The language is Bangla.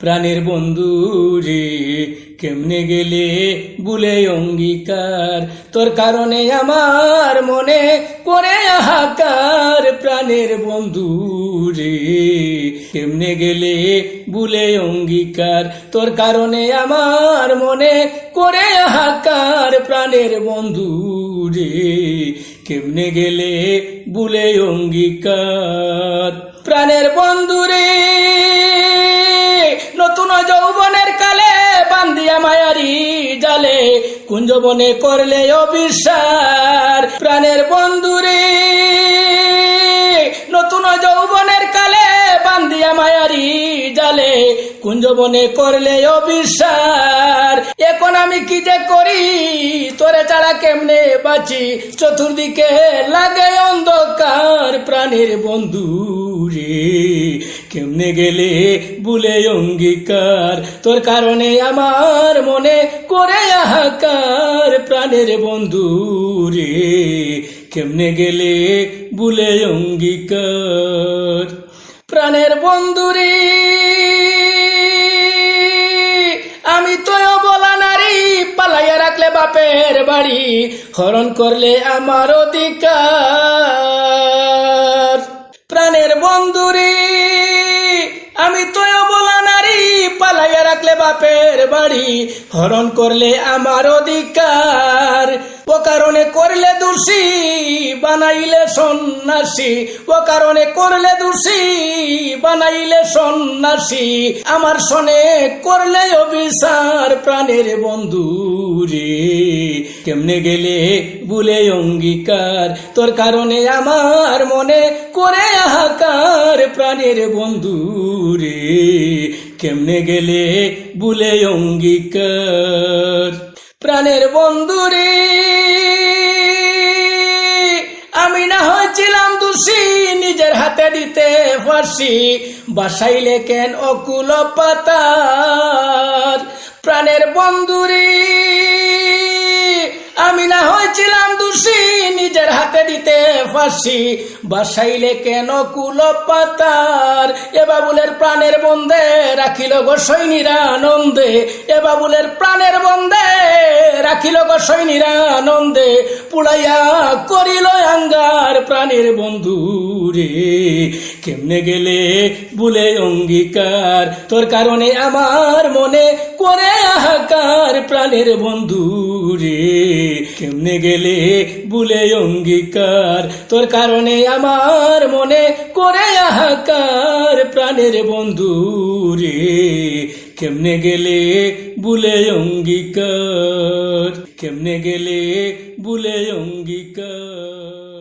প্রাণের বন্ধু রে, কেমনে গেলে বুলে অঙ্গীকার? তোর কারণে আমার মনে করে হাহাকার। প্রাণের বন্ধু রে, কেমনে গেলে বুলে অঙ্গীকার? তোর কারণে আমার মনে করে হাহাকার। প্রাণের বন্ধু রে, কেমনে গেলে বুলে অঙ্গীকার? প্রাণের বন্ধু রে। কুঞ্জবনে করলে অবিশ্বাস। প্রাণের বন্ধুরে নতুন যৌবনের কালে বান্দিয়া মায়ারি জালে কুঞ্জবনে করলে অবিশ্বাস। এখন আমি কি যে করি, তোরে ছাড়া কেমনে বাঁচি? চতুর্দিকে লাগে অন্ধকার প্রাণের বন্ধু রে। কেমনে গেলে? বুলে অঙ্গীকার। তোর কারণে আমার মনে করে হাহাকার। প্রাণের বন্ধু রে, কেমনে গেলে? বুলে অঙ্গীকার। প্রাণের বন্ধু রে, আমি তো বলা নারী, পালাইয়া রাখলে বাপের বাড়ি, হরণ করলে আমার অধিকার। রাখলে বাপের বাড়ি, হরণ করলে আমার অধিকার। ও কারণে করলে দোষী, বানাইলে সন্ন্যাসী। ও কারণে করলে দোষী, বানাইলে সন্ন্যাসী। আমার সনে করলে অবিচার প্রাণের বন্ধু রে। কেমনে গেলে বুলে অঙ্গীকার? তোর কারণে আমার মনে করে হাহাকার প্রাণের বন্ধু রে। কেমনে গেলে বুলে অঙ্গীকার? প্রাণের বন্ধুরে আমি না হয়েছিলাম দোষী, নিজের হাতে দিতে ফাঁসি। বাসাইলে কেন অকুল পাতার ফাঁসি, বাসাইলে কেন কুল পাতার এ বাবুলের প্রাণের বন্ধে রাখিল গো সৈনিরা আনন্দে। এ বাবুলের প্রাণের বন্ধে রাখিল গো সৈনিরা আনন্দে। পুড়াইয়া করিল আঙ্গার প্রাণের বন্ধু রে। কেমনে গেলে বুলে অঙ্গীকার? তোর কারণে আমার মনে করে হাহাকার প্রাণের বন্ধু রে। কেমনে গেলে? বুলে অঙ্গীকার। তোর কারণে আমার মনে করে আহাকার প্রাণের বন্ধু রে, কেমনে গেলে? বুলে অঙ্গীকার। কেমনে গেলে? বুলে অঙ্গীকার।